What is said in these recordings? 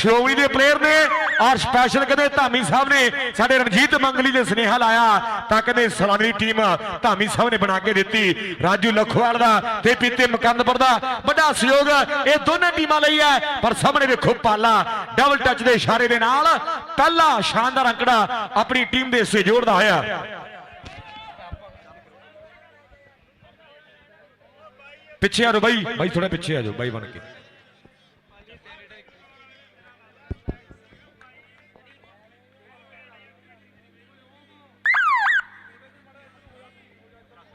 ਸ਼੍ਰੋਮਣੀ ਦੇ ਪਲੇਅਰ ਨੇ ਔਰ ਸਪੈਸ਼ਲ ਕਹਿੰਦੇ ਧਾਮੀ ਸਾਹਿਬ ਨੇ ਸਾਡੇ ਰਣਜੀਤ ਮੰਗਲੀ ਨੇ ਸੁਨੇਹਾ ਲਾਇਆ ਤਾਂ ਕਹਿੰਦੇ ਸਲਾਮੀ ਟੀਮ ਧਾਮੀ ਸਾਹਿਬ ਨੇ ਬਣਾ ਕੇ ਦਿੱਤੀ। ਰਾਜੂ ਲਖਵਾਲ ਦਾ ਤੇ ਪੀਤੇ ਮਕੰਦਪੁਰ ਦਾ ਵੱਡਾ ਸਹਿਯੋਗ ਇਹ ਦੋਨੇ ਟੀਮਾਂ ਲਈ ਹੈ। ਪਰ ਸਾਹਮਣੇ ਵੇਖੋ ਪਾਲਾ ਡਬਲ ਟੱਚ ਦੇ ਇਸ਼ਾਰੇ ਦੇ ਨਾਲ ਪਹਿਲਾ ਸ਼ਾਨਦਾਰ ਅੰਕੜਾ ਆਪਣੀ ਟੀਮ ਦੇ ਹਿੱਸੇ ਜੋੜਦਾ ਹੋਇਆ। ਪਿੱਛੇ ਆ ਜਾਓ ਬਾਈ। ਬਾਈ ਥੋੜਾ ਪਿੱਛੇ ਆ ਜਾਓ, ਬਾਈ ਬਣ ਕੇ।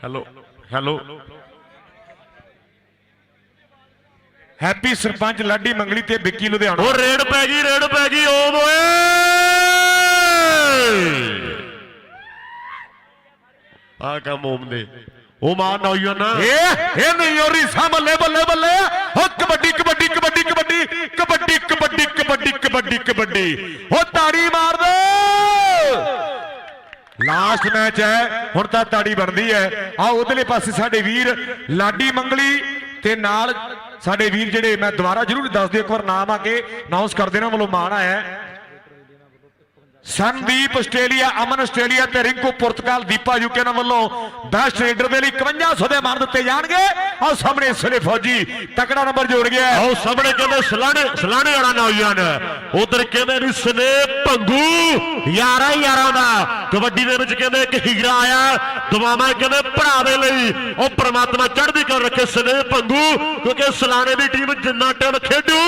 ਹੈਲੋ ਹੈਲੋ ਹੈਪੀ ਸਰਪੰਚ ਲਾਡੀ ਮੰਗਲੀ ਤੇ ਵਿੱਕੀ ਲੁਧਿਆਣਾ ਉਹ ਰੇਡ ਪੈ ਗਈ ਰੇਡ ਪੈ ਗਈ ਓ ਓਏ ਆ ਕੰਮ ਓਮ ਦੇ। ਉਹ ਮਾਂ ਨੌਜਵਾਨਾ। ਇਹ ਇਹ ਨਹੀਂ ਹੋਰੀ ਸਾ ਬੱਲੇ ਬੱਲੇ। ਬੱਲੇ ਹੋ ਕਬੱਡੀ ਕਬੱਡੀ ਕਬੱਡੀ ਕਬੱਡੀ। ਕਬੱਡੀ ਕਬੱਡੀ ਕਬੱਡੀ ਕਬੱਡੀ ਕਬੱਡੀ। ਹੋ ਤਾੜੀ ਮਾਰ ਦੋ। ਲਾਸਟ ਮੈਚ ਹੈ, ਹੁਣ ਤਾਂ ਤਾੜੀ ਬਣਦੀ ਹੈ। ਆ ਉਧਰਲੇ ਪਾਸੇ ਸਾਡੇ ਵੀਰ ਲਾਡੀ ਮੰਗਲੀ ਤੇ ਨਾਲ ਸਾਡੇ ਵੀਰ ਜਿਹੜੇ ਮੈਂ ਦੁਬਾਰਾ ਜ਼ਰੂਰ ਦੱਸ ਦਿਓ, ਇੱਕ ਵਾਰ ਨਾਮ ਆ ਕੇ ਅਨਾਉਂਸ ਕਰ ਦੇਣਾ ਵੱਲੋਂ ਮਾਣ ਆਇਆ ਸੰਦੀਪ ਆਸਟ੍ਰੇਲੀਆ, ਅਮਨ ਆਸਟ੍ਰੇਲੀਆ ਤੇ ਰਿੰਕੂ ਪੁਰਤਗਾਲ, ਦੀਪਾ ਯੂਕੇ ਨਾਲ ਵੱਲੋਂ ਬੈਸਟ ਰੇਡਰ ਦੇ ਲਈ 5100 ਦੇ ਮਾਨ ਦਿੱਤੇ ਜਾਣਗੇ। ਆਹ ਸਾਹਮਣੇ ਸਲੇ ਫੌਜੀ ਤਕੜਾ ਨੰਬਰ ਜੋੜ ਗਿਆ ਹੈ। ਸਾਹਮਣੇ ਕਹਿੰਦੇ ਸਲਾਣੇ ਸਲਾਣੇ ਵਾਲਾ ਨੌਜਵਾਨ ਉਧਰ ਕਹਿੰਦੇ ਨਹੀਂ ਸਨੇ ਭੰਗੂ। ਯਾਰਾਂ ਹੀ ਦਾ। ਕਬੱਡੀ ਦੇ ਵਿੱਚ ਕਹਿੰਦੇ ਇੱਕ ਹੀਰਾ ਆਇਆ। ਦੁਆਵਾਂ ਕਹਿੰਦੇ ਭਰਾ ਦੇ ਲਈ। ਉਹ ਪ੍ਰਮਾਤਮਾ ਚੜ੍ਹਦੀ ਕਰ ਰੱਖੇ ਸਨੇ ਭੰਗੂ, ਕਿਉਂਕਿ ਸਲਾਣੇ ਦੀ ਟੀਮ ਜਿੰਨਾ ਟਾਈਮ ਖੇਡੂ,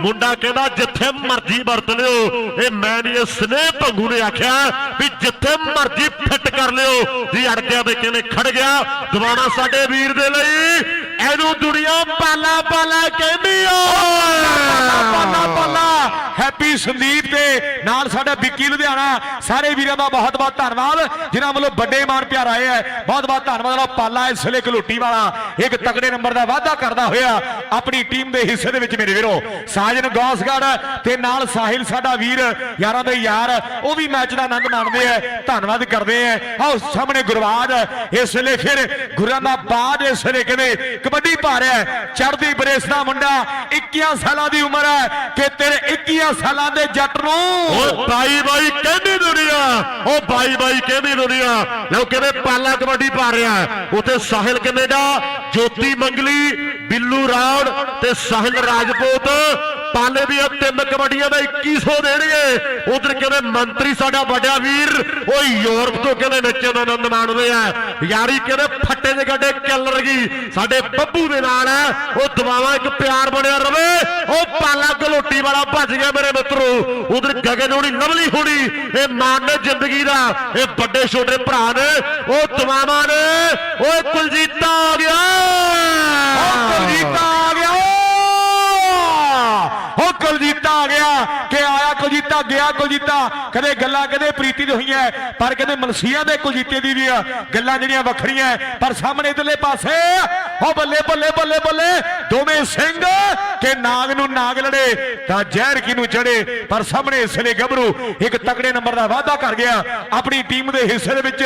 ਮੁੰਡਾ ਕਹਿੰਦਾ ਜਿੱਥੇ ਮਰਜ਼ੀ ਵਰਤ ਲਿਓ। ਇਹ ਮੈਂ ਨਹੀਂ, ਇਹ ਸਨੇ ਭੰਗੂ ਨੇ ਆਖਿਆ ਵੀ ਜਿੱਥੇ ਮਰਜ਼ੀ ਫਿੱਟ ਕਰ ਲਿਓ। ਜੀ ਅੜ ਦੇ ਤੇ ਕਹਿੰਦੇ ਖੜ ਗਿਆ। ਦੁਆਵਾਂ ਸਾਡੇ ਵੀਰ ਦੇ ਲਈ ਇਹਨੂੰ ਦੁਨੀਆ ਪਾਲਾ ਪਾਲਾ ਕਹਿੰਦੀ ਪਾਲਾ ਪਾਲਾ ਹੈਪੀ ਸੰਦੀਪ ਤੇ ਨਾਲ ਸਾਡਾ ਵਿੱਕੀ ਲੁਧਿਆਣਾ। ਸਾਰੇ ਵੀਰਾਂ ਦਾ ਬਹੁਤ ਬਹੁਤ ਧੰਨਵਾਦ, ਜਿਨ੍ਹਾਂ ਵੱਲੋਂ ਵੱਡੇ ਮਾਨ ਪਿਆਰ ਆਏ ਹੈ। ਬਹੁਤ ਬਹੁਤ ਧੰਨਵਾਦ ਨਾਲ ਪਾਲਾ ਇਸ ਵੇਲੇ ਕਲੋਟੀ ਵਾਲਾ। ਇੱਕ ਤਗੜੇ ਨੰਬਰ ਦਾ ਵਾਅਦਾ ਕਰਦਾ ਹੋਇਆ, ਆਪਣੀ ਟੀਮ ਦੇ ਹਿੱਸੇ ਦੇ ਵਿੱਚ ਮੇਰੇ ਵੀਰੋ। ਸਾਜਨ ਗੌਸਗੜ ਤੇ ਨਾਲ ਸਾਹਿਲ ਸਾਡਾ ਵੀਰ, ਯਾਰਾਂ ਦੇ ਯਾਰ। ਉਹ ਵੀ ਮੈਚ ਦਾ ਆਨੰਦ ਮਾਣਦੇ ਆ ਧੰਨਵਾਦ ਕਰਦੇ ਆ ਆਓ ਸਾਹਮਣੇ ਗੁਰਵਾਜ ਇਸ ਵੇਲੇ ਫਿਰ ਗੁਰਾਂ ਦਾ ਬਾਦ ਇਸ ਵੇਲੇ ਕਹਿੰਦੇ ਕਬੱਡੀ ਪਾ ਰਿਹਾ ਚੜ੍ਹਦੀ ਬਰੇਸ ਦਾ ਮੁੰਡਾ 21 ਸਾਲਾਂ ਦੀ ਉਮਰ ਹੈ ਕਿ ਤੇਰੇ 21 ਸਾਲਾਂ ਦੇ ਜੱਟ ਨੂੰ। ਓ ਬਾਈ ਬਾਈ ਕਹਿੰਦੀ ਦੁਨੀਆ ਓ ਬਾਈ ਬਾਈ ਕਹਿੰਦੀ ਦੁਨੀਆ। ਲਓ ਕਹਿੰਦੇ ਪਾਲਾ ਕਬੱਡੀ ਪਾ ਰਿਹਾ ਉਥੇ ਸਾਹਿਲ ਕੈਨੇਡਾ ਜੋਤੀ ਮੰਗਲੀ, ਬਿੱਲੂ ਰਾੜ ਤੇ ਸਾਹਿਲ ਰਾਜਪੂਤ। ਪਾਲੇ ਦੀਆਂ ਤਿੰਨ ਕਬੱਡੀਆਂ ਦਾ 2100 ਦੇਣਗੇ। ਉਧਰ ਕਹਿੰਦੇ ਮੰਤਰੀ ਸਾਡਾ ਵੱਡਾ ਵੀਰ, ਉਹ ਯੂਰਪ ਤੋਂ ਕਹਿੰਦੇ ਨੱਚਣ ਦਾ ਆਨੰਦ ਮਾਣਦੇ ਆ। ਯਾਰੀ ਕਹਿੰਦੇ ਫੱਟੇ ਦੇ ਗੱਡੇ ਕਿੱਲਰ ਗਈ ਸਾਡੇ ਬੱਬੂ ਦੇ ਨਾਲ ਹੈ ਉਹ ਦਵਾਵਾ ਇੱਕ ਪਿਆਰ ਬਣਿਆ ਰਵੇ। ਉਹ ਪਾਲਾ ਗਲੋਟੀ ਵਾਲਾ ਭੱਜ ਗਿਆ ਮੇਰੇ ਮਿੱਤਰੋ। ਉਧਰ ਗਗਨ ਹੋਣੀ ਲਵਲੀ ਹੋਣੀ, ਇਹ ਮਾਨ ਨੇ ਜ਼ਿੰਦਗੀ ਦਾ, ਇਹ ਵੱਡੇ ਛੋਟੇ ਭਰਾ ਨੇ, ਉਹ ਦਵਾਵਾ ਨੇ, ਓਏ ਕੁਲਜੀਤਾ ਆ ਗਿਆ। ਉਹ ਕੁਲਜੀਤਾ ਆ ਗਿਆ ਉਹ ਕੁਲਜੀਤਾ ਆ ਗਿਆ ਕਿ ਆਇਆ ਕੁਲਜੀਤਾ ਗਿਆ ਕੁਲਜੀਤਾ। ਕਦੇ ਗੱਲਾਂ ਕਦੇ ਪ੍ਰੀਤੀ ਦੀ ਹੋਈਆਂ। ਪਰ ਕਦੇ ਮਲਸੀਆਂ ਦੇ ਕੁਲਜੀਤੇ ਦੀ ਵੀ ਗੱਲਾਂ ਜਿਹੜੀਆਂ ਵੱਖਰੀਆਂ। ਪਰ ਸਾਹਮਣੇ ਇਧਰਲੇ ਪਾਸੇ ਉਹ ਬੱਲੇ ਬੱਲੇ ਬੱਲੇ ਬੱਲੇ। ਦੋਵੇਂ ਸਿੰਘ ਕਿ ਨਾਗ ਨੂੰ ਨਾਗ ਲੜੇ, ਤਾਂ ਜ਼ਹਿਰ ਕਿਨੂੰ ਚੜੇ? ਪਰ ਸਾਹਮਣੇ ਇਸ ਵੇਲੇ ਗੱਭਰੂ ਇੱਕ ਤਕੜੇ ਨੰਬਰ ਦਾ ਵਾਅਦਾ ਕਰ ਗਿਆ। ਆਪਣੀ ਟੀਮ ਦੇ ਹਿੱਸੇ ਦੇ ਵਿੱਚ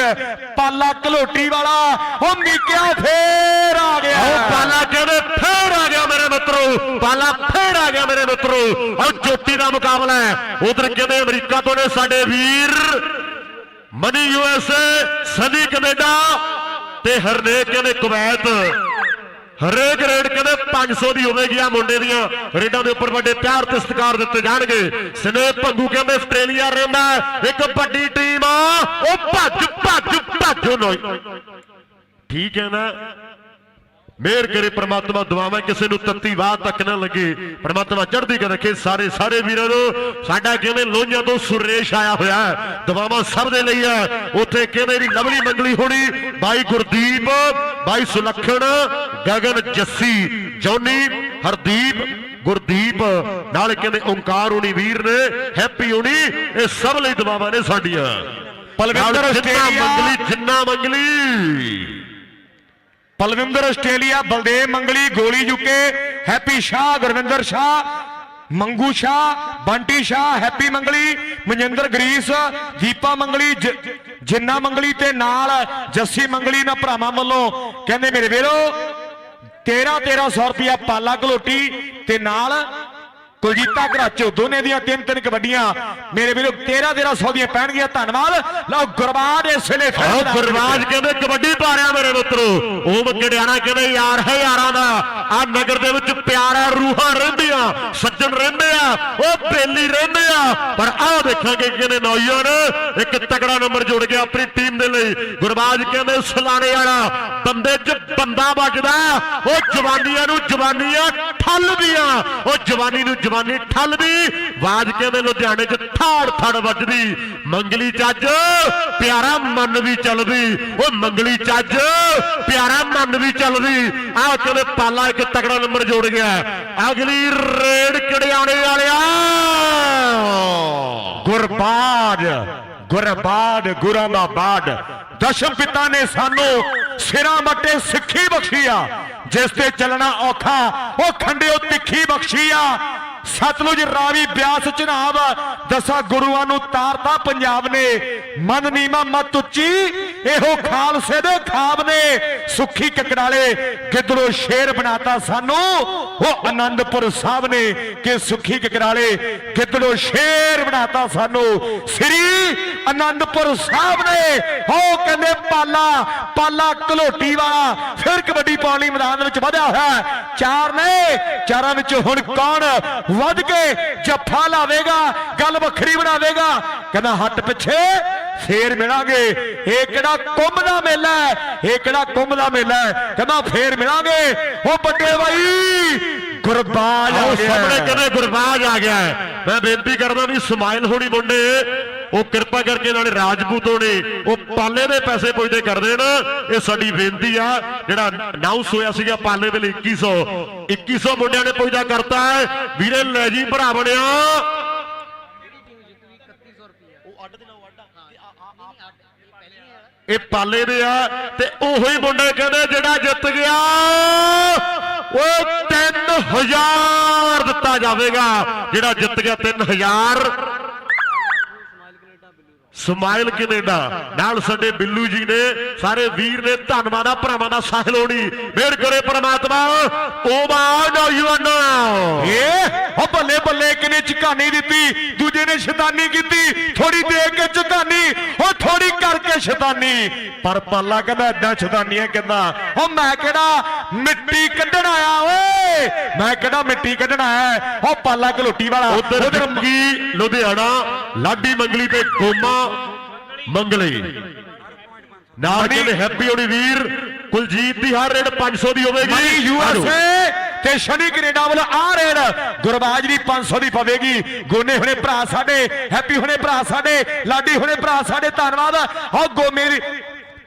ਪਾਲਾ ਘਲੋਟੀ ਵਾਲਾ ਉਹ ਮੀਕਿਆ ਫੇਰ ਆ ਗਿਆ? ਉਹ ਪਾਲਾ ਕਹਿੰਦੇ ਫੇਰ ਆ ਗਿਆ ਮੇਰੇ ਮਿੱਤਰੋ ਪਾਲਾ ਫੇਰ ਆ ਗਿਆ ਮੇਰੇ ਮਿੱਤਰੋ। ਔਰ ਜੋਤੀ ਦਾ ਮੁਕਾਬਲਾ ਹੈ। ਉਧਰ ਕਹਿੰਦੇ ਅਮਰੀਕਾ ਤੋਂ ਨੇ ਸਾਡੇ ਵੀਰ? ਮਨੀ ਯੂਐਸਏ ਸਨੀ ਕੈਨੇਡਾ ਤੇ ਹਰਨੇਕ ਕਹਿੰਦੇ ਕੁਵੈਤ। ਹਰੇਕ ਰੇਡ ਕਹਿੰਦੇ 500 ਦੀ ਹੋਵੇਗੀ ਆ ਮੁੰਡੇ ਦੀਆਂ। ਰੇਡਾਂ ਦੇ ਉੱਪਰ ਵੱਡੇ ਪਿਆਰ ਤੇ ਸਤਿਕਾਰ ਦਿੱਤੇ ਜਾਣਗੇ। ਸਨੇਹ ਭੰਗੂ ਕਹਿੰਦੇ ਆਸਟ੍ਰੇਲੀਆ ਰਹਿੰਦਾ ਇੱਕ ਵੱਡੀ ਟੀਮ ਆ। ਉਹ ਭੱਜ ਭੱਜ ਭੱਜ। ਨੋਈ ਠੀਕ ਹੈ ਨਾ? ਮਿਹਰ ਕਰੇ ਪ੍ਰਮਾਤਮਾ ਦੁਆਵਾਂ ਕਿਸੇ ਨੂੰ ਤੱਤੀ ਬਾਤ ਤੱਕ ਨਾ ਲੱਗੇ। ਪ੍ਰਮਾਤਮਾ ਚੜ੍ਹਦੀ ਕਰ ਰੱਖੇ ਸਾਰੇ ਸਾਰੇ ਵੀਰਾਂ ਨੂੰ। ਸਾਡਾ ਕਹਿੰਦੇ ਲੋਹੀਆਂ ਤੋਂ ਸੁਰੇਸ਼ ਆਇਆ ਹੋਇਆ ਦੁਆਵਾਂ ਸਭ ਦੇ ਲਈ ਹੈ। ਉੱਥੇ ਕਹਿੰਦੇ ਦੀ ਲਵਲੀ ਮੰਗਲੀ ਹੋਣੀ? ਬਾਈ ਗੁਰਦੀਪ ਬਾਈ ਸੁਲੱਖਣ ਗਗਨ ਜੱਸੀ ਜੌਨੀ ਹਰਦੀਪ ਗੁਰਦੀਪ। ਨਾਲ ਕਹਿੰਦੇ ਓੰਕਾਰ ਹੋਣੀ ਵੀਰ ਨੇ ਹੈਪੀ ਹੋਣੀ ਇਹ ਸਭ ਲਈ ਦੁਆਵਾਂ ਨੇ ਸਾਡੀਆਂ। Palwinder Australia. Mangli Jinna Mangli. Palwinder Australia, Baldev Mangli, Goli UK, Happy Shah, Gurwinder Shah, Mangu Shah, Bunty Shah, Happy Mangli Maninder Greece, Deepa Mangli Jinna Mangli ਤੇ ਨਾਲ ਜੱਸੀ ਮੰਗਲੀ ਨਾ ਭਰਾਵਾਂ ਵੱਲੋਂ ਕਹਿੰਦੇ ਮੇਰੇ ਵੀਰੋ 13 1300 ਰੁਪਿਆ ਪਾਲਾ ਘਲੋਟੀ ਤੇ ਨਾਲ ਕੁਲਜੀਤਾ ਘਰਾਚੋ ਦੋਨੇ ਦੀਆਂ ਤਿੰਨ ਤਿੰਨ ਕਬੱਡੀਆਂ। ਮੇਰੇ ਵੀਰੋ 13 1300 ਦੀਆਂ ਪੈਣਗੀਆਂ ਧੰਨਵਾਦ। ਲਓ ਗੁਰਬਾਜ ਇਸ ਵੇਲੇ ਵਿੱਚ। ਗੁਰਬਾਜ ਕਹਿੰਦੇ ਕਬੱਡੀ ਪਾ ਰਿਹਾ ਮੇਰੇ ਮਿੱਤਰੋ। ਉਹ ਮਕੜਿਆਣਾ ਕਹਿੰਦੇ ਯਾਰ ਹੈ ਯਾਰਾਂ ਦਾ। ਆ ਨਗਰ ਦੇ ਵਿੱਚ ਪਿਆਰਾ ਰੂਹਾਂ ਰਹਿੰਦੀਆਂ ਸੱਜਣ ਰਹਿੰਦੇ ਆ ਉਹ ਬੇਲੀ ਰਹਿੰਦੇ ਆ। ਪਰ ਆਹ ਦੇਖਾਂਗੇ ਕਿਹਨੇ ਨੌਜਵਾਨ ਇੱਕ ਤਕੜਾ ਨੰਬਰ ਜੋੜ ਗਿਆ ਆਪਣੀ ਟੀਮ ਦੇ ਲਈ। ਗੁਰਬਾਜ ਕਹਿੰਦੇ ਸਲਾਣੇ ਵਾਲਾ ਬੰਦੇ 'ਚ ਬੰਦਾ ਵੱਜਦਾ। ਉਹ ਜਵਾਨੀਆਂ ਨੂੰ ਜਵਾਨੀਆਂ ਠੱਲਦੀਆਂ। ਉਹ ਜਵਾਨੀ ਨੂੰ ਜਵਾਨੀ ਠੱਲਦੀ ਬਾਜ ਕਹਿੰਦੇ ਲੁਧਿਆਣੇ 'ਚ ਥਾੜ ਥੜ ਵੱਜਦੀ। ਮੰਗਲੀ ਚੱਜ, ਪਿਆਰਾ ਮਨ ਵੀ ਚੱਲਦੀ। ਉਹ ਮੰਗਲੀ ਚੱਜ, ਪਿਆਰਾ ਮਨ ਵੀ ਚੱਲਦੀ। ਆਹ ਕਹਿੰਦੇ ਪਾਲਾ ਇੱਕ ਤਕੜਾ ਨੰਬਰ ਜੋੜ ਗਿਆ। ਅਗਲੀ ਰੇਡ ਕੜਿਆਣੇ ਵਾਲਿਆ। ਗੁਰਬਾਜ ਗੁਰਬਾਜ, ਗੁਰਾਂ ਦਾ ਬਾਡ ਦਸ਼ਮ ਪਿਤਾ ਨੇ ਸਾਨੂੰ ਸਿਰਾਂ ਮੱਟੇ ਸਿੱਖੀ ਬਖਸ਼ੀ ਆ। ਜਿਸ ਤੇ ਚੱਲਣਾ ਔਖਾ, ਉਹ ਖੰਡਿਓ ਤਿੱਖੀ ਬਖਸ਼ੀ ਆ। ਸਤਲੁਜ ਰਾਵੀ ਬਿਆਸ ਚਨਾਬ ਦਸਾਂ ਗੁਰੂਆਂ ਨੂੰ ਤਾਰਤਾ ਪੰਜਾਬ ਨੇ। ਮਨ ਨੀਮਾ ਮਤ ਉੱਚੀ, ਇਹੋ ਖਾਲਸੇ ਦੇ ਖਾਬ ਨੇ। ਸੁੱਖੀ ਕਕੜਾਲੇ ਗਿੱਦੜੋ ਸ਼ੇਰ ਬਣਾਤਾ ਸਾਨੂੰ। ਉਹ ਆਨੰਦਪੁਰ ਸਾਹਿਬ ਨੇ ਕਿ ਸੁੱਖੀ ਕਕੜਾਲੇ ਗਿੱਦੜੋ ਸ਼ੇਰ ਬਣਾਤਾ ਸਾਨੂੰ। ਸ੍ਰੀ ਆਨੰਦਪੁਰ ਸਾਹਿਬ ਨੇ, ਉਹ ਕਹਿੰਦੇ ਪਾਲਾ ਪਾਲਾ ਕਲੋਟੀ ਵਾਲਾ। ਫਿਰ ਕਬੱਡੀ ਪਾਉਣ ਲਈ ਮੈਦਾਨ ਵਿੱਚ ਵਧਿਆ ਹੋਇਆ। ਚਾਰ ਨੇ, ਚਾਰਾਂ ਵਿੱਚ ਹੁਣ ਕੌਣ? ਵੱਧ ਕੇ ਜੱਫਾ ਲਾਵੇਗਾ ਗੱਲ ਵੱਖਰੀ ਬਣਾਵੇਗਾ। ਕਹਿੰਦਾ ਹੱਟ ਪਿੱਛੇ ਫੇਰ ਮਿਲਾਂਗੇ। ਇਹ ਕਿਹੜਾ ਕੁੰਭ ਦਾ ਮੇਲਾ ਹੈ? ਇਹ ਕਿਹੜਾ ਕੁੰਭ ਦਾ ਮੇਲਾ ਹੈ? ਕਹਿੰਦਾ ਫੇਰ ਮਿਲਾਂਗੇ। ਉਹ ਵੱਡੇ ਬਾਈ ਗੁਰਬਾਜ ਆ ਗਿਆ। ਸਾਹਮਣੇ ਕਹਿੰਦੇ ਗੁਰਬਾਜ ਆ ਗਿਆ। ਮੈਂ ਬੇਨਤੀ ਕਰਦਾ ਵੀ ਸਮਾਈਲ ਹੋਣੀ ਮੁੰਡੇ ਉਹ ਕਿਰਪਾ ਕਰਕੇ ਨਾਲੇ ਰਾਜਪੂਤ ਹੋਣੇ ਉਹ ਪਾਲੇ ਦੇ ਪੈਸੇ ਪੁੱਜਦੇ ਕਰਦੇ ਨਾ ਇਹ ਸਾਡੀ ਬੇਨਤੀ ਆ ਜਿਹੜਾ ਅਨਾਉਂਸ ਹੋਇਆ ਸੀਗਾ ਪਾਲੇ ਦੇ ਲਈ 2100 2100 ਮੁੰਡਿਆਂ ਨੇ ਪੁੱਜਦਾ ਕਰਤਾ ਹੈ। ਵੀਰੇ ਲੈ ਜੀ ਭਰਾ ਬਣਿਆ ਇਹ ਪਾਲੇ ਦੇ ਆ ਤੇ ਉਹੀ ਮੁੰਡੇ ਕਹਿੰਦੇ ਜਿਹੜਾ ਜਿੱਤ ਗਿਆ ਉਹ 3000 ਦਿੱਤਾ ਜਾਵੇਗਾ। ਜਿਹੜਾ ਜਿੱਤ ਗਿਆ 3000 ਸਮਾਈਲ ਕੈਨੇਡਾ। ਨਾਲ ਸਾਡੇ ਬਿੱਲੂ ਜੀ ਨੇ ਸਾਰੇ ਵੀਰ ਨੇ ਧੰਨਵਾਦ ਆ ਭਰਾਵਾਂ ਦਾ ਸਾਹਿਲ ਹੋਣੀ ਮਿਹਰ ਕਰੇ ਪ੍ਰਮਾਤਮਾ। ਉਹ ਬਾ ਨੌਜਵਾਨੋ ਇਹ ਉਹ ਬੱਲੇ ਬੱਲੇ ਕਿਨੇ ਝਕਾਨੀ ਦਿੱਤੀ ਦੂਜੇ ਨੇ ਸ਼ੈਤਾਨੀ ਕੀਤੀ। ਥੋੜੀ ਦੇ ਕੇ ਝਕਾਨੀ ਉਹ ਥੋੜੀ ਕਰਕੇ ਸ਼ੈਤਾਨੀ। ਪਰ ਪਾਲਾ ਕਹਿੰਦਾ ਐਦਾਂ ਸ਼ੈਤਾਨੀਆਂ ਕਹਿੰਦਾ ਉਹ ਮੈਂ ਕਿਹੜਾ ਮਿੱਟੀ ਕੱਢਣ ਆਇਆ ਓਏ? ਮੈਂ ਕਿਹੜਾ ਮਿੱਟੀ ਕੱਢਣ ਆਇਆ? ਉਹ ਪਾਲਾ ਘਲੋਟੀ ਵਾਲਾ। ਉਧਰ ਲੁਧਿਆਣਾ ਲਾਡੀ ਮੰਗਲੀ ਤੇ ਗੋਮਾ ਮੰਗਲੀ। ਨਾਲ ਕਹਿੰਦੇ ਹੈਪੀ ਹੋਣੀ ਵੀਰ ਕੁਲਜੀਤ ਦੀ ਹਰ ਰੇਡ 500 ਦੀ ਹੋਵੇਗੀ। ਮਨੀ। ਯੂਐਸਏ ਤੇ ਸ਼ਨੀ ਕੈਨੇਡਾ ਵੱਲੋਂ ਆ ਰੇਡ। ਗੁਰਬਾਜ ਦੀ 500 ਦੀ ਪਵੇਗੀ। ਗੋਨੇ ਹੁਣੇ ਭਰਾ ਸਾਡੇ ਹੈਪੀ ਹੁਣੇ ਭਰਾ ਸਾਡੇ ਲਾਡੀ ਹੁਣੇ ਭਰਾ ਸਾਡੇ ਧੰਨਵਾਦ। ਹੋ ਗੋ ਮੇਰੀ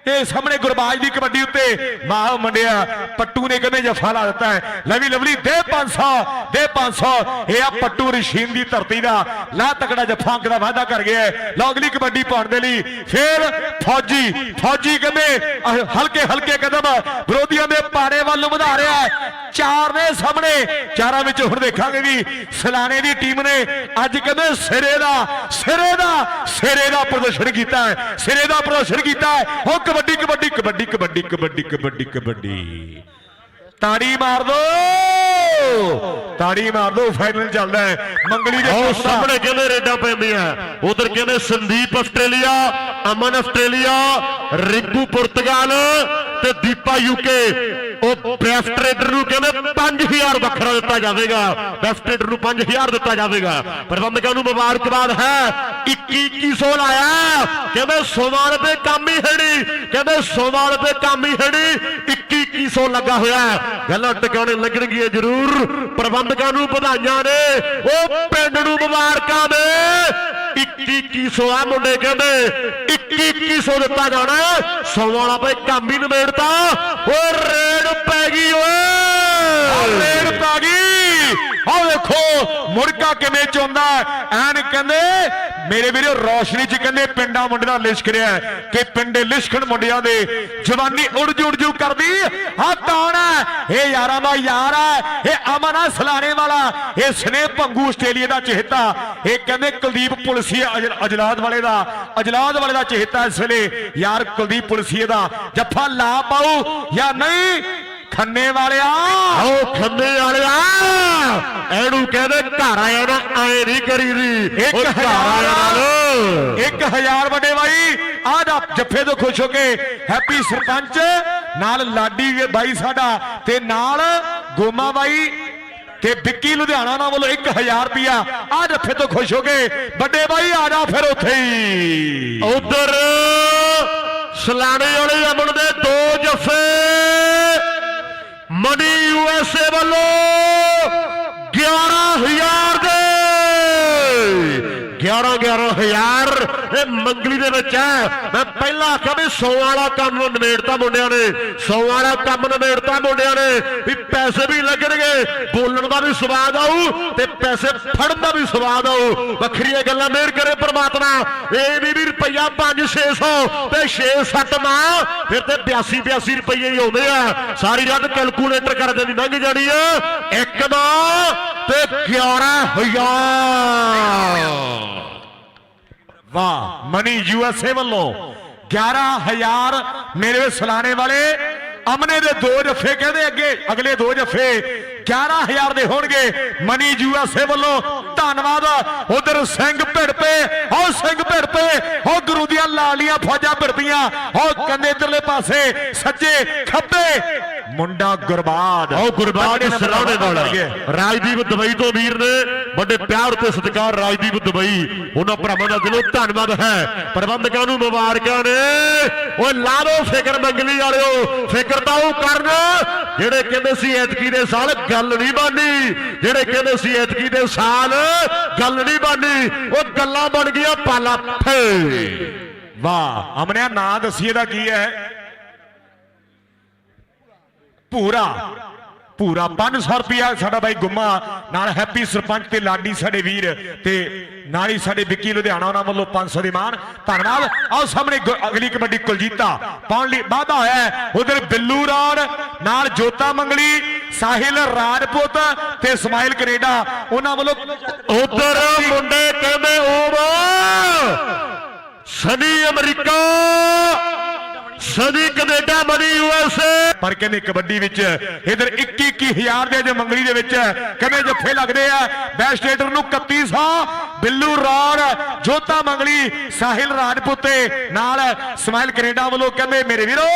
ਇਹ ਸਾਹਮਣੇ ਗੁਰਬਾਜ ਦੀ ਕਬੱਡੀ ਉੱਤੇ ਵਾਹ ਮੰਡਿਆ। ਪੱਟੂ ਨੇ ਕਹਿੰਦੇ ਜਫਾ ਲਾ ਦਿੱਤਾ ਹੈ। ਲਵੀ ਲਵਲੀ, ਦੇ 500 ਦੇ 500 ਇਹ ਆ ਪੱਟੂ ਰਸ਼ੀਨ ਦੀ ਧਰਤੀ ਦਾ ਲਾ ਤਕੜਾ ਜਫਾ ਅੰਕ ਦਾ ਵਾਅਦਾ ਕਰ ਗਿਆ ਲਓ ਅਗਲੀ ਕਬੱਡੀ ਪਾਉਣ ਦੇ ਲਈ ਫੇਰ ਫੌਜੀ ਫੌਜੀ ਕਹਿੰਦੇ ਹਲਕੇ ਹਲਕੇ ਕਦਮ ਵਿਰੋਧੀਆਂ ਦੇ ਪਾੜੇ ਵੱਲ ਵਧਾ ਰਿਹਾ ਹੈ। ਚਾਰ ਨੇ ਸਾਹਮਣੇ, ਚਾਰਾਂ ਵਿੱਚ ਹੁਣ ਦੇਖਾਂਗੇ ਵੀ ਸਲਾਣੇ ਦੀ ਟੀਮ ਨੇ ਅੱਜ ਕਹਿੰਦੇ ਸਿਰੇ ਦਾ ਸਿਰੇ ਦਾ ਸਿਰੇ ਦਾ ਪ੍ਰਦਰਸ਼ਨ ਕੀਤਾ ਹੈ। ਸਿਰੇ ਦਾ ਪ੍ਰਦਰਸ਼ਨ ਕੀਤਾ ਹੈ। ਉਹ ਕਬੱਡੀ ਕਬੱਡੀ ਕਬੱਡੀ ਕਬੱਡੀ ਕਬੱਡੀ ਕਬੱਡੀ। ਕਬੱਡੀ ਤਾੜੀ ਮਾਰ ਦੋ। ਤਾੜੀ ਮਾਰ ਦੋ ਫਾਈਨਲ ਚੱਲਦਾ ਹੈ। ਮੰਗਲੀ ਦੇ ਉਹ ਸਾਹਮਣੇ ਕਹਿੰਦੇ ਰੇਡਾਂ ਪੈਂਦੀਆਂ? ਉਧਰ ਕਹਿੰਦੇ Sandeep Australia Aman Australia Rinku Portugal ਤੇ ਦੀਪਾ ਯੂਕੇ। ਉਹ ਬੈਸਟ ਟ੍ਰੇਡਰ ਨੂੰ ਕਹਿੰਦੇ 5000 ਵੱਖਰਾ ਦਿੱਤਾ ਜਾਵੇਗਾ? ਬੈਸਟ ਟ੍ਰੇਡਰ ਨੂੰ 5000 ਦਿੱਤਾ ਜਾਵੇਗਾ। ਪ੍ਰਬੰਧਕਾਂ ਨੂੰ ਮੁਬਾਰਕਬਾਦ ਹੈ। 21 2100 ਲਾਇਆ। ਕਹਿੰਦੇ 16 ਰੁਪਏ ਕੰਮ ਹੀ ਹੈਣੀ ਕਹਿੰਦੇ 16 ਰੁਪਏ ਕੰਮ ਹੀ ਹੈਣੀ 21 2100 ਲੱਗਾ ਹੋਇਆ ਗੱਲਾਂ ਟਿਕਾਣੇ ਲੱਗਣਗੀਆਂ? ਜ਼ਰੂਰ ਪ੍ਰਬੰਧਕਾਂ ਨੂੰ ਵਧਾਈਆਂ ਨੇ। ਉਹ ਪਿੰਡ ਨੂੰ ਮੁਬਾਰਕਾਂ ਦੇ। 21 2100 ਆ ਮੁੰਡੇ ਕਹਿੰਦੇ। 21 2100 ਦਿੱਤਾ ਜਾਣਾ ਸੌ ਵਾਲਾ ਭਾਈ ਕੰਮ ਹੀ ਨਿਬੇੜਤਾ। ਓ ਰੇਡ ਪੈ ਗਈ ਓਏ। ਰੇਡ ਪੈ ਗਈ। ਆਹ ਵੇਖੋ, ਮੁਰਗਾ ਕਿਵੇਂ ਚੋਂਦਾ ਐਨ ਕਹਿੰਦੇ, ਮੇਰੇ ਵੀਰੋ, ਰੌਸ਼ਨੀ ਚ ਕਹਿੰਦੇ ਪਿੰਡਾਂ ਮੁੰਡੇ ਦਾ ਲਿਸ਼ਕ ਰਿਹਾ ਕਿ ਪਿੰਡੇ ਲਿਸ਼ਕਣ ਮੁੰਡਿਆਂ ਦੇ ਜਵਾਨੀ ਉੜ ਜੂ ਕਰਦੀ। ਆ ਕੌਣ ਇਹ ਯਾਰਾਂ ਦਾ ਯਾਰ ਹੈ, ਇਹ ਅਮਨ ਸਲਾਣੇ ਵਾਲਾ, ਇਹ ਸਨੇਹ ਭੰਗੂ ਆਸਟ੍ਰੇਲੀਆ ਦਾ ਚਿਹਤਾ। ਇਹ ਕਹਿੰਦੇ ਕੁਲਦੀਪ ਪੁਲਸੀ ਅਜਲਾਦ ਵਾਲੇ ਦਾ, ਅਜਲਾਦ ਵਾਲੇ ਦਾ ਚਿਹਤਾ ਇਸ ਵੇਲੇ। ਯਾਰ ਕੁਲਦੀਪ ਪੁਲਸੀ ਦਾ, ਜੱਫਾ ਲਾ ਪਾਉ ਜਾਂ ਨਹੀਂ? ਖੰਨੇ ਵਾਲਿਆ। ਆਓ ਖੰਨੇ ਵਾਲਿਆ। ਇਹਨੂੰ ਕਹਿੰਦੇ ਘਰ ਆਇਆ ਨਾ ਐ ਨਹੀਂ ਕਰੀਦੀ ਇੱਕ 1000 ਵੱਡੇ ਬਾਈ। ਆਹ ਦਾ ਜੱਫੇ ਤੋਂ ਖੁਸ਼ ਹੋ ਕੇ। ਹੈਪੀ ਸਰਪੰਚ ਨਾਲ ਲਾਡੀ ਵੀ ਬਾਈ ਸਾਡਾ। ਤੇ ਨਾਲ ਗੋਮਾ ਬਾਈ ਤੇ ਵਿੱਕੀ ਲੁਧਿਆਣਾ ਨਾਲ ਵੱਲੋਂ 1000 ਰੁਪਿਆ ਆਹ ਜੱਫੇ ਤੋਂ ਖੁਸ਼ ਹੋ ਕੇ। ਵੱਡੇ ਬਾਈ ਆ ਜਾ ਫਿਰ ਉੱਥੇ ਹੀ। ਉਧਰ ਸਲਾਣੇ ਵਾਲੇ ਅਮਨ ਦੇ ਦੋ ਜੱਫੇ। ਮਨੀ ਯੂਐਸਏ ਵੱਲੋਂ 11000 ਦੇ। 11 11000 ਇਹ ਮੰਗਲੀ ਦੇ ਵਿੱਚ ਹੈ। ਮੈਂ ਪਹਿਲਾਂ ਆਖਿਆ ਵੀ 100 ਵਾਲਾ ਕੰਮ ਨਿਬੇੜਤਾ ਮੁੰਡਿਆਂ ਨੇ। 100 ਵਾਲਾ ਕੰਮ ਨਿਬੇੜਤਾ ਮੁੰਡਿਆਂ ਨੇ। ਵੀ ਪੈਸੇ ਵੀ ਲੱਗਣਗੇ, ਬੋਲਣ ਦਾ ਵੀ ਸਵਾਦ ਆਊ ਤੇ ਪੈਸੇ ਫੜਨ ਦਾ ਵੀ ਸਵਾਦ ਆਊ। ਵੱਖਰੀਆਂ ਗੱਲਾਂ ਮਿਹਰ ਕਰੇ ਪ੍ਰਮਾਤਮਾ। ਇਹ ਵੀ ਵੀ ਰੁਪਈਆ 5 600 ਤੇ 6 7 ਮਾਂ। ਫਿਰ ਤੇ 82 82 ਰੁਪਈਏ ਹੀ ਆਉਂਦੇ ਆ। ਸਾਰੀ ਰਾਤ ਕੈਲਕੂਲੇਟਰ ਕਰਦੇ ਦੀ ਲੰਘ ਜਾਣੀ ਆ। ਇੱਕ ਦਾ ਤੇ 11000 ਵਾਹ, ਮਨੀ ਯੂਐਸਏ ਵੱਲੋਂ 11000 ਮੇਰੇ ਸਲਾਣੇ ਵਾਲੇ ਅਮਨੇ ਦੇ ਦੋ ਜੱਫੇ ਕਹਿੰਦੇ ਅੱਗੇ, ਅਗਲੇ ਦੋ ਜੱਫੇ 11000 ਦੇ ਹੋਣਗੇ। ਮਨੀ ਯੂਐਸਏ ਵੱਲੋਂ ਧੰਨਵਾਦ। ਉਧਰ ਸਿੰਘ ਭਿੜ ਪਏ ਹੋ ਸਿੰਘ ਭਿੜ ਪਏ ਹੋ ਗੁਰੂ ਦੀਆਂ ਲਾਲੀਆਂ ਫੌਜਾਂ ਭਿੜਦੀਆਂ ਹੋ ਕੰਨੇ ਇਧਰਲੇ ਪਾਸੇ ਸੱਜੇ ਖੱਬੇ ਮੁੰਡਾ ਗੁਰਬਾਦ। ਆਓ ਗੁਰਬਾਜ ਦੇ ਸਰਾਣੇ ਨਾਲ। ਰਾਜਦੀਪ ਦੁਬਈ ਤੋਂ ਵੀਰ ਨੇ ਵੱਡੇ ਪਿਆਰ ਤੇ ਸਤਿਕਾਰ ਰਾਜਦੀਪ ਦੁਬਈ। ਉਹਨਾਂ ਭਰਾਵਾਂ ਦਾ ਦਿਲੋਂ ਧੰਨਵਾਦ ਹੈ। ਪ੍ਰਬੰਧਕਾਂ ਨੂੰ ਮੁਬਾਰਕਾਂ ਨੇ। ਓਏ ਲਾ ਲਓ ਫਿਕਰ ਮੰਗਲੀ ਵਾਲਿਓ ਫਿਕਰ ਤਾਂ ਉਹ ਕਰਨ। ਜਿਹੜੇ ਕਹਿੰਦੇ ਸੀ ਐਤਕੀ ਦੇ ਸਾਲ ਗੱਲ ਨਹੀਂ ਬਾਨੀ ਜਿਹੜੇ ਕਹਿੰਦੇ ਸੀ ਐਤਕੀ ਦੇ ਸਾਲ ਗੱਲ ਨਹੀਂ ਬਾਨੀ ਉਹ ਗੱਲਾਂ ਬਣ ਗਈਆਂ ਪਾਲਾ ਫੇ ਵਾਹ ਅਮਨਿਆ ਨਾਂ ਦੱਸੀਏ ਦਾ ਕੀ ਹੈ? ਭੂਰਾ ਪੂਰਾ। 500 ਰੁਪਿਆ ਸਾਡਾ ਬਾਈ ਗੁੰਮਾ। ਨਾਲ ਹੈਪੀ ਸਰਪੰਚ ਤੇ ਲਾਡੀ ਸਾਡੇ ਵੀਰ ਤੇ ਨਾਲ ਹੀ ਸਾਡੇ ਵਿੱਕੀ ਲੁਧਿਆਣਾ ਉਹਨਾਂ ਵੱਲੋਂ 500 ਦੇ ਮਾਨ। ਧੰਨਵਾਦ। ਆਓ ਸਾਹਮਣੇ ਅਗਲੀ ਕਬੱਡੀ ਕੁਲਜੀਤਾ। ਪਾਉਣ ਲਈ ਵਾਧਾ ਹੋਇਆ ਉਧਰ ਬਿੱਲੂ ਰਾੜ ਨਾਲ ਜੋਤਾ ਮੰਗਲੀ, ਸਾਹਿਲ ਰਾਜਪੂਤ ਤੇ ਸਮਾਈਲ ਕੈਨੇਡਾ ਉਹਨਾਂ ਵੱਲੋਂ ਉਧਰ ਮੁੰਡੇ ਕਹਿੰਦੇ over Sunny America. Sunny Canada Mani USA ਪਰ ਕਹਿੰਦੇ ਕਬੱਡੀ ਵਿੱਚ ਇਧਰ 21 21000 ਦੇ ਜੇ ਮੰਗਲੀ ਦੇ ਵਿੱਚ ਕਹਿੰਦੇ ਜੱਫੇ ਲੱਗਦੇ ਆ? ਬੈਸਟ ਰੇਡਰ ਨੂੰ 3100 ਬਿੱਲੂ ਰੌੜ ਜੋਤਾ ਮੰਗਲੀ ਸਾਹਿਲ ਰਾਜਪੂਤੇ ਨਾਲ ਸਮਾਈਲ ਕੈਨੇਡਾ ਵੱਲੋਂ ਕਹਿੰਦੇ ਮੇਰੇ ਵੀਰੋ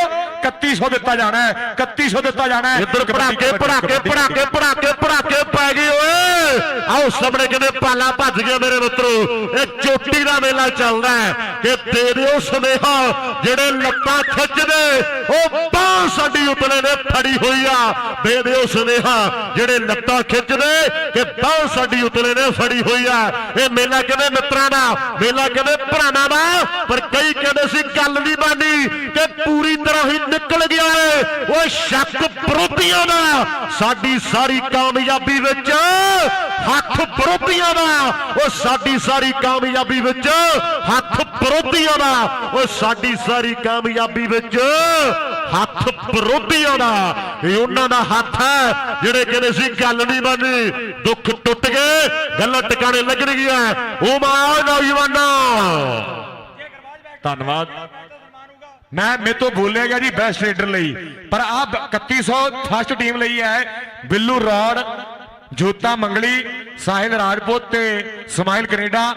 3100 ਦਿੱਤਾ ਜਾਣਾ ਹੈ 3100 ਦਿੱਤਾ ਜਾਣਾ ਇੱਧਰ ਪੜਾਕੇ ਪੜਾਕੇ ਪੜਾਕੇ ਪੜਾਕੇ ਪੜਾਕੇ ਪੈ ਗਏ ਓਏ। ਆਓ ਸਾਹਮਣੇ ਕਹਿੰਦੇ ਪਾਲਾ ਭੱਜ ਗਿਆ ਮੇਰੇ ਮਿੱਤਰੋ। ਇਹ ਚੋਟੀ ਦਾ ਮੇਲਾ ਚੱਲਦਾ ਹੈ ਕਿ ਦੇ ਦਿਓ ਸੁਨੇਹਾ ਜਿਹੜੇ ਲੱਤਾਂ ਖਿੱਚਦੇ ਉਹ ਬਾਹ ਸਾਡੀ ਉਤਲੇ ਨੇ ਫੜੀ ਹੋਈ ਆ। ਦੇ ਦਿਓ ਸੁਨੇਹਾ, ਜਿਹੜੇ ਲੱਤਾਂ ਖਿੱਚਦੇ ਕਿ ਬਾਹ ਸਾਡੀ ਉਤਲੇ ਨੇ ਫੜੀ ਹੋਈ ਆ। ਇਹ ਮੇਲਾ ਕਹਿੰਦੇ ਮਿੱਤਰਾਂ ਦਾ? ਮੇਲਾ ਕਹਿੰਦੇ ਭਰਾਵਾਂ ਦਾ? ਪਰ ਕਈ ਕਹਿੰਦੇ ਸੀ ਗੱਲ ਨਹੀਂ ਬਾਨੀ ਕਿ ਪੂਰੀ ਤਰ੍ਹਾਂ ਹੀ ਨਿਕਲ ਗਿਆ ਏ। ਉਹ ਸ਼ੱਕ ਵਿਰੋਧੀਆਂ ਦਾ। ਸਾਡੀ ਸਾਰੀ ਕਾਮਯਾਬੀ ਵਿੱਚ ਹੱਥ ਵਿਰੋਧੀਆਂ ਦਾ। ਉਹ ਸਾਡੀ ਸਾਰੀ ਕਾਮਯਾਬੀ ਵਿੱਚ ਹੱਥ ਵਿਰੋਧੀਆਂ ਦਾ। ਉਹ ਸਾਡੀ ਸਾਰੀ ਕਾਮਯਾਬੀ ਵਿੱਚ ਹੱਥ ਵਿਰੋਧੀਆਂ ਦਾ ਇਹ ਉਹਨਾਂ ਦਾ ਹੱਥ ਹੈ, ਜਿਹੜੇ ਕਹਿੰਦੇ ਸੀ ਗੱਲ ਨਹੀਂ ਬਾਨੀ ਦੁੱਖ ਟੁੱਟ ਗਏ, ਗੱਲਾਂ ਟਿਕਾਣੇ ਲੱਗਣਗੀਆਂ ਉਹ ਮਾਂ ਨੌਜਵਾਨਾਂ। ਧੰਨਵਾਦ। ਮੈਂ ਮੇਰੇ ਤੋਂ ਬੋਲਿਆ ਗਿਆ ਜੀ ਬੈਸਟ ਰੇਡਰ ਲਈ, ਪਰ ਆ 3100 ਫਸਟ ਟੀਮ ਲਈ ਹੈ ਬਿੱਲੂ ਰੌੜ, ਜੋਤਾ ਮੰਗਲੀ, ਸਾਹਿਲ ਰਾਜਪੂਤ ਤੇ ਸਮਾਈਲ ਕੈਨੇਡਾ।